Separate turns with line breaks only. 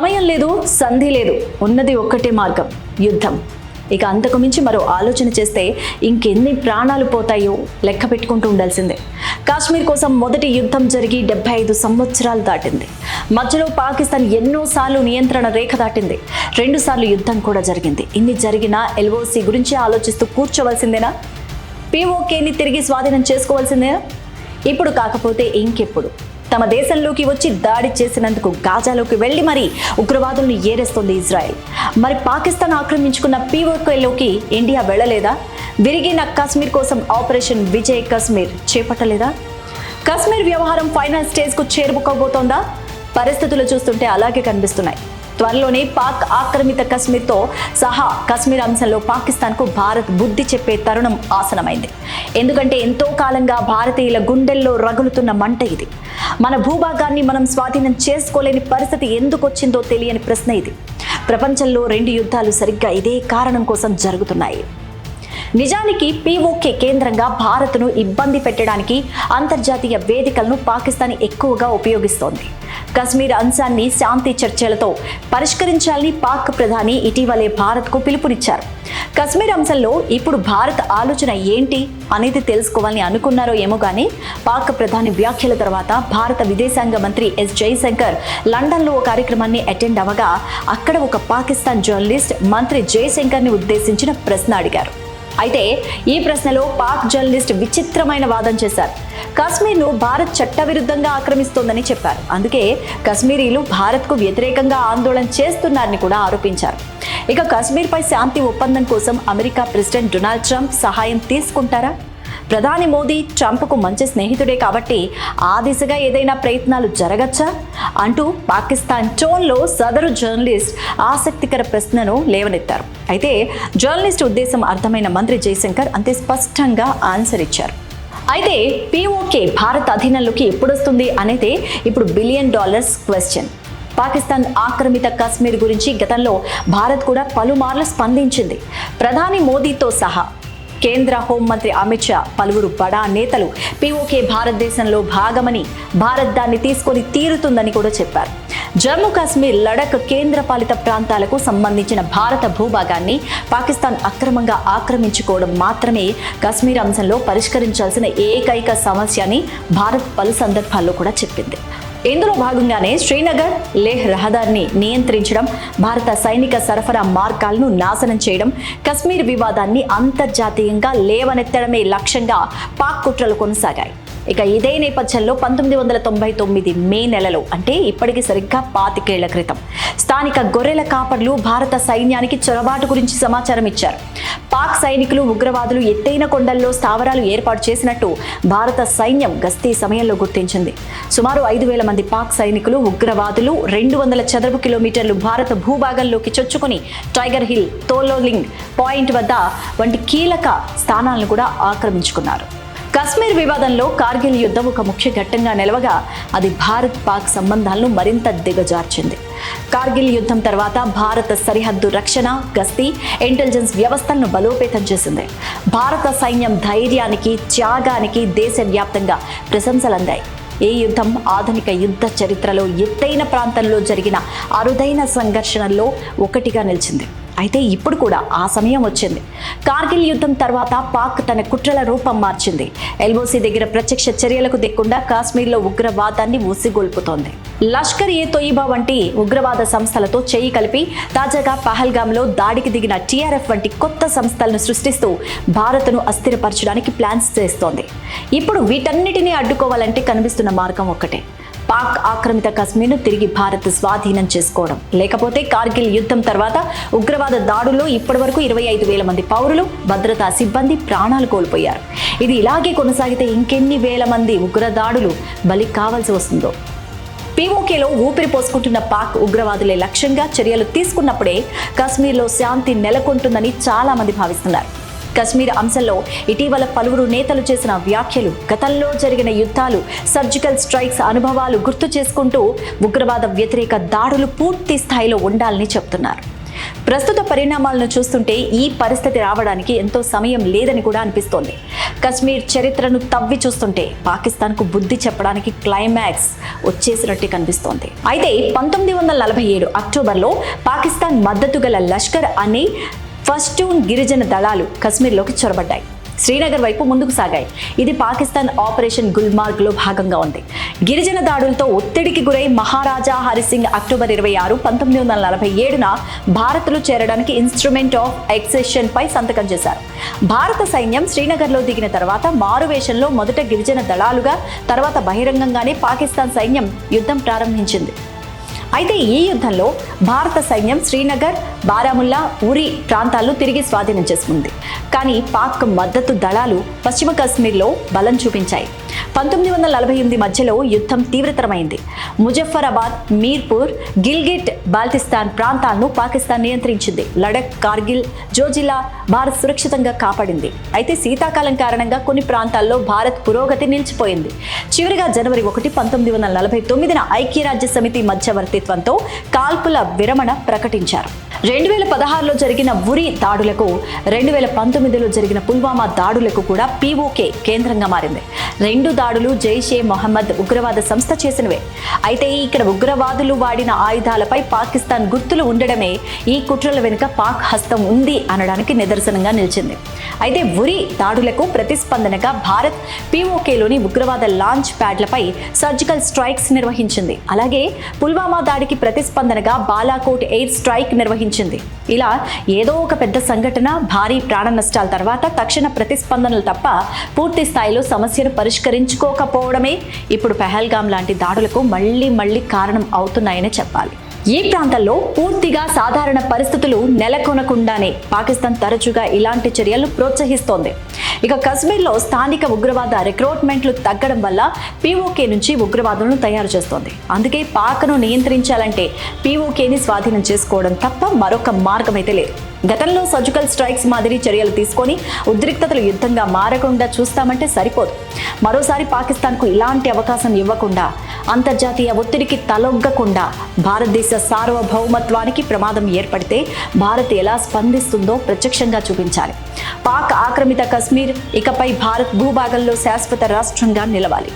సమయం లేదు సంధి లేదు. ఉన్నది ఒక్కటే మార్గం యుద్ధం. ఇక అంతకు మించి మరో ఆలోచన చేస్తే ఇంకెన్ని ప్రాణాలు పోతాయో లెక్క పెట్టుకుంటూ ఉండాల్సిందే. కాశ్మీర్ కోసం మొదటి యుద్ధం జరిగి డెబ్బై ఐదు సంవత్సరాలు దాటింది. మధ్యలో పాకిస్తాన్ ఎన్నోసార్లు నియంత్రణ రేఖ దాటింది. రెండుసార్లు యుద్ధం కూడా జరిగింది. ఇన్ని జరిగినా ఎల్ఓసి గురించి ఆలోచిస్తూ కూర్చోవలసిందేనా? పీఓకేని తిరిగి స్వాధీనం చేసుకోవాల్సిందేనా? ఇప్పుడు కాకపోతే ఇంకెప్పుడు? తమ దేశంలోకి వచ్చి దాడి చేసినందుకు గాజాలోకి వెళ్ళి మరి ఉగ్రవాదులను ఏరేస్తోంది ఇజ్రాయెల్. మరి పాకిస్తాన్ ఆక్రమించుకున్న పీఓకేలోకి ఇండియా వెళ్ళలేదా? విరిగిన కాశ్మీర్ కోసం ఆపరేషన్ విజయ్ కాశ్మీర్ చేపట్టలేదా? కాశ్మీర్ వ్యవహారం ఫైనల్ స్టేజ్కు చేరుకోబోతోందా? పరిస్థితులు చూస్తుంటే అలాగే కనిపిస్తున్నాయి. త్వరలోనే పాక్ ఆక్రమిత కశ్మీర్తో సహా కశ్మీర్ అంశంలో పాకిస్తాన్కు భారత్ బుద్ధి చెప్పే తరుణం ఆసనమైంది. ఎందుకంటే ఎంతో కాలంగా భారతీయుల గుండెల్లో రగులుతున్న మంట ఇది. మన భూభాగాన్ని మనం స్వాధీనం చేసుకోలేని పరిస్థితి ఎందుకు వచ్చిందో తెలియని ప్రశ్న ఇది. ప్రపంచంలో రెండు యుద్ధాలు సరిగ్గా ఇదే కారణం కోసం జరుగుతున్నాయి. నిజానికి పీఓకే కేంద్రంగా భారత్ను ఇబ్బంది పెట్టడానికి అంతర్జాతీయ వేదికలను పాకిస్తాన్ ఎక్కువగా ఉపయోగిస్తోంది. కశ్మీర్ అంశాన్ని శాంతి చర్చలతో పరిష్కరించాలని పాక్ ప్రధాని ఇటీవలే భారత్కు పిలుపునిచ్చారు. కశ్మీర్ అంశంలో ఇప్పుడు భారత్ ఆలోచన ఏంటి అనేది తెలుసుకోవాలని అనుకున్నారో ఏమో కానీ పాక్ ప్రధాని వ్యాఖ్యల తర్వాత భారత విదేశాంగ మంత్రి ఎస్ జయశంకర్ లండన్లో ఓ కార్యక్రమాన్ని అటెండ్ అవ్వగా అక్కడ ఒక పాకిస్తాన్ జర్నలిస్ట్ మంత్రి జయశంకర్ని ఉద్దేశించిన ప్రశ్న అడిగారు. అయితే ఈ ప్రశ్నలో పాక్ జర్నలిస్ట్ విచిత్రమైన వాదం చేశారు. కాశ్మీర్ను భారత్ చట్టవిరుద్ధంగా ఆక్రమిస్తోందని చెప్పారు. అందుకే కశ్మీరీలు భారత్కు వ్యతిరేకంగా ఆందోళన చేస్తున్నారని కూడా ఆరోపించారు. ఇక కాశ్మీర్పై శాంతి ఒప్పందం కోసం అమెరికా ప్రెసిడెంట్ డొనాల్డ్ ట్రంప్ సహాయం తీసుకుంటారా? ప్రధాని మోదీ ట్రంప్కు మంచి స్నేహితుడే కాబట్టి ఆ దిశగా ఏదైనా ప్రయత్నాలు జరగచ్చా? అంటూ పాకిస్తాన్ టోన్లో సదరు జర్నలిస్ట్ ఆసక్తికర ప్రశ్నను లేవనెత్తారు. అయితే జర్నలిస్ట్ ఉద్దేశం అర్థమైన మంత్రి జయశంకర్ అంతే స్పష్టంగా ఆన్సర్ ఇచ్చారు. అయితే పీఓకే భారత్ అధీనంలోకి ఎప్పుడొస్తుంది అనేది ఇప్పుడు బిలియన్ డాలర్స్ క్వశ్చన్. పాకిస్తాన్ ఆక్రమిత కాశ్మీర్ గురించి గతంలో భారత్ కూడా పలుమార్లు స్పందించింది. ప్రధాని మోదీతో సహా కేంద్ర హోంమంత్రి అమిత్ షా పలువురు బడా నేతలు పీఓకే భారతదేశంలో భాగమని భారత్ దాన్ని తీసుకొని తీరుతుందని కూడా చెప్పారు. జమ్మూ కాశ్మీర్ లడక్ కేంద్రపాలిత ప్రాంతాలకు సంబంధించిన భారత భూభాగాన్ని పాకిస్తాన్ అక్రమంగా ఆక్రమించుకోవడం మాత్రమే కాశ్మీర్ అంశంలో పరిష్కరించాల్సిన ఏకైక సమస్య అని భారత్ పలు సందర్భాల్లో కూడా చెప్పింది. ఇందులో భాగంగానే శ్రీనగర్ లేహ్ రహదారిని నియంత్రించడం భారత సైనిక సరఫరా మార్గాలను నాశనం చేయడం కశ్మీర్ వివాదాన్ని అంతర్జాతీయంగా లేవనెత్తడమే లక్ష్యంగా పాక్ కుట్రలు కొనసాగాయి. ఇక ఇదే నేపథ్యంలో పంతొమ్మిది వందల తొంభై తొమ్మిది మే నెలలో అంటే ఇప్పటికి సరిగ్గా పాతికేళ్ళ క్రితం స్థానిక గొర్రెల కాపర్లు భారత సైన్యానికి చొరబాటు గురించి సమాచారం ఇచ్చారు. పాక్ సైనికులు ఉగ్రవాదులు ఎత్తైన కొండల్లో స్థావరాలు ఏర్పాటు చేసినట్టు భారత సైన్యం గస్తీ సమయంలో గుర్తించింది. సుమారు ఐదు వేల మంది పాక్ సైనికులు ఉగ్రవాదులు రెండు వందల చదరపు కిలోమీటర్లు భారత భూభాగంలోకి చొచ్చుకుని టైగర్ హిల్ తోలోలింగ్ పాయింట్ వద్ద వంటి కీలక స్థానాలను కూడా ఆక్రమించుకున్నారు. కశ్మీర్ వివాదంలో కార్గిల్ యుద్ధం ఒక ముఖ్య ఘట్టంగా నిలవగా అది భారత్ పాక్ సంబంధాలను మరింత దిగజార్చింది. కార్గిల్ యుద్ధం తర్వాత భారత సరిహద్దు రక్షణ గస్తీ ఇంటెలిజెన్స్ వ్యవస్థలను బలోపేతం చేసింది. భారత సైన్యం ధైర్యానికి త్యాగానికి దేశవ్యాప్తంగా ప్రశంసలు అందాయి ఈ యుద్ధం ఆధునిక యుద్ధ చరిత్రలో ఎత్తైన ప్రాంతంలో జరిగిన అరుదైన సంఘర్షణల్లో ఒకటిగా నిలిచింది. అయితే ఇప్పుడు కూడా ఆ సమయం వచ్చింది. కార్గిల్ యుద్ధం తర్వాత పాక్ తన కుట్రల రూపం మార్చింది. ఎల్ఓసి దగ్గర ప్రత్యక్ష చర్యలకు దిక్కుండా కాశ్మీర్లో ఉగ్రవాదాన్ని ఊసిగొల్పుతోంది. లష్కర్ ఏ తొయిబా వంటి ఉగ్రవాద సంస్థలతో చేయి కలిపి తాజాగా పహల్గామ్లో దాడికి దిగిన టీఆర్ఎఫ్ వంటి కొత్త సంస్థలను సృష్టిస్తూ భారత్ను అస్థిరపరచడానికి ప్లాన్స్ చేస్తోంది. ఇప్పుడు వీటన్నిటినీ అడ్డుకోవాలంటే కనిపిస్తున్న మార్గం ఒక్కటే. పాక్ ఆక్రమిత కశ్మీర్ను తిరిగి భారత్ స్వాధీనం చేసుకోవడం. లేకపోతే కార్గిల్ యుద్ధం తర్వాత ఉగ్రవాద దాడుల్లో ఇప్పటివరకు ఇరవై ఐదు వేల మంది పౌరులు భద్రతా సిబ్బంది ప్రాణాలు కోల్పోయారు. ఇది ఇలాగే కొనసాగితే ఇంకెన్ని వేల మంది ఉగ్రదాడులు బలి కావాల్సి వస్తుందో. పీఓకేలో ఊపిరి పోసుకుంటున్న పాక్ ఉగ్రవాదులే లక్ష్యంగా చర్యలు తీసుకున్నప్పుడే కాశ్మీర్లో శాంతి నెలకొంటుందని చాలా మంది భావిస్తున్నారు. కశ్మీర్ అంశంలో ఇటీవల పలువురు నేతలు చేసిన వ్యాఖ్యలు గతంలో జరిగిన యుద్ధాలు సర్జికల్ స్ట్రైక్స్ అనుభవాలు గుర్తు చేసుకుంటూ ఉగ్రవాద వ్యతిరేక దాడులు పూర్తి స్థాయిలో ఉండాలని చెప్తున్నారు ప్రస్తుత పరిణామాలను చూస్తుంటే ఈ పరిస్థితి రావడానికి ఎంతో సమయం లేదని కూడా అనిపిస్తోంది. కశ్మీర్ చరిత్రను తవ్వి చూస్తుంటే పాకిస్తాన్కు బుద్ధి చెప్పడానికి క్లైమాక్స్ వచ్చేసినట్టు కనిపిస్తోంది. అయితే పంతొమ్మిది వందల నలభై ఏడు అక్టోబర్లో పాకిస్తాన్ మద్దతు గల లష్కర్ అనే ఫస్టూన్ గిరిజన దళాలు కశ్మీర్లోకి చొరబడ్డాయి. శ్రీనగర్ వైపు ముందుకు సాగాయి. ఇది పాకిస్తాన్ ఆపరేషన్ గుల్మార్గ్లో భాగంగా ఉంది. గిరిజన దాడులతో ఒత్తిడికి గురై మహారాజా హరిసింగ్ అక్టోబర్ ఇరవై ఆరు పంతొమ్మిది వందల నలభై ఏడున భారత్లో చేరడానికి ఇన్స్ట్రుమెంట్ ఆఫ్ ఎక్సెషన్ పై సంతకం చేశారు. భారత సైన్యం శ్రీనగర్లో దిగిన తర్వాత మారువేషంలో మొదట గిరిజన దళాలుగా తర్వాత బహిరంగంగానే పాకిస్తాన్ సైన్యం యుద్ధం ప్రారంభించింది. అయితే ఈ యుద్ధంలో భారత సైన్యం శ్రీనగర్ బారాముల్లా ఉరి ప్రాంతాలను తిరిగి స్వాధీనం చేసుకుంది. కానీ పాక్ మద్దతు దళాలు పశ్చిమ కాశ్మీర్లో బలం చూపించాయి. పంతొమ్మిది వందల నలభై ఎనిమిది మధ్యలో యుద్ధం తీవ్రతరమైంది. ముజఫరాబాద్ మీర్పూర్ గిల్గిట్ బాల్టిస్తాన్ ప్రాంతాలను పాకిస్తాన్ నియంత్రించింది. లడక్ కార్గిల్ జోజిలా భారత్ సురక్షితంగా కాపాడింది. అయితే శీతాకాలం కారణంగా కొన్ని ప్రాంతాల్లో భారత్ పురోగతి నిలిచిపోయింది. చివరిగా జనవరి ఒకటి పంతొమ్మిది వందల నలభై తొమ్మిదిన ఐక్యరాజ్య సమితి మధ్యవర్తి మధ్యవర్తిత్వంతో కాల్పుల విరమణ ప్రకటించారు. రెండు వేల పదహారులో జరిగిన ఉరి దాడులకు రెండు వేల పంతొమ్మిదిలో జరిగిన పుల్వామా దాడులకు కూడా పీఓకే కేంద్రంగా మారింది. రెండు దాడులు జైషే మొహమ్మద్ ఉగ్రవాద సంస్థ చేసినవే. అయితే ఇక్కడ ఉగ్రవాదులు వాడిన ఆయుధాలపై పాకిస్తాన్ గుర్తులు ఉండడమే ఈ కుట్రల వెనుక పాక్ హస్తం ఉంది అనడానికి నిదర్శనంగా నిలిచింది. అయితే ఉరి దాడులకు ప్రతిస్పందనగా భారత్ పీఓకేలోని ఉగ్రవాద లాంచ్ ప్యాడ్లపై సర్జికల్ స్ట్రైక్స్ నిర్వహించింది. అలాగే పుల్వామా దాడికి ప్రతిస్పందనగా బాలాకోట్ ఎయిర్ స్ట్రైక్ నిర్వహించింది. ఇలా ఏదో ఒక పెద్ద సంఘటన భారీ ప్రాణ నష్టాల తర్వాత తక్షణ ప్రతిస్పందనలు తప్ప పూర్తి స్థాయిలో సమస్యను పరిష్కరించుకోకపోవడమే. ఇప్పుడు పెహల్గాం లాంటి దాడులకు మళ్ళీ మళ్ళీ కారణం అవుతున్నాయని చెప్పాలి. ఈ ప్రాంతాల్లో పూర్తిగా సాధారణ పరిస్థితులు నెలకొనకుండానే పాకిస్తాన్ తరచుగా ఇలాంటి చర్యలను ప్రోత్సహిస్తోంది. ఇక కశ్మీర్లో స్థానిక ఉగ్రవాద రిక్రూట్మెంట్లు తగ్గడం వల్ల పీఓకే నుంచి ఉగ్రవాదులను తయారు చేస్తోంది. అందుకే పాకను నియంత్రించాలంటే పీఓకేని స్వాధీనం చేసుకోవడం తప్ప మరొక మార్గం అయితే లేదు. గతంలో సర్జికల్ స్ట్రైక్స్ మాదిరి చర్యలు తీసుకొని ఉద్రిక్తతలు యుద్ధంగా మారకుండా చూస్తామంటే సరిపోదు. మరోసారి పాకిస్తాన్కు ఇలాంటి అవకాశం ఇవ్వకుండా అంతర్జాతీయ ఒత్తిడికి తలొగ్గకుండా భారతదేశ సార్వభౌమత్వానికి ప్రమాదం ఏర్పడితే భారత్ ఎలా స్పందిస్తుందో ప్రత్యక్షంగా చూపించాలి. పాక్ ఆక్రమిత కశ్మీర్ ఇకపై భారత్ భూభాగంలో శాశ్వత రాష్ట్రంగా నిలవాలి.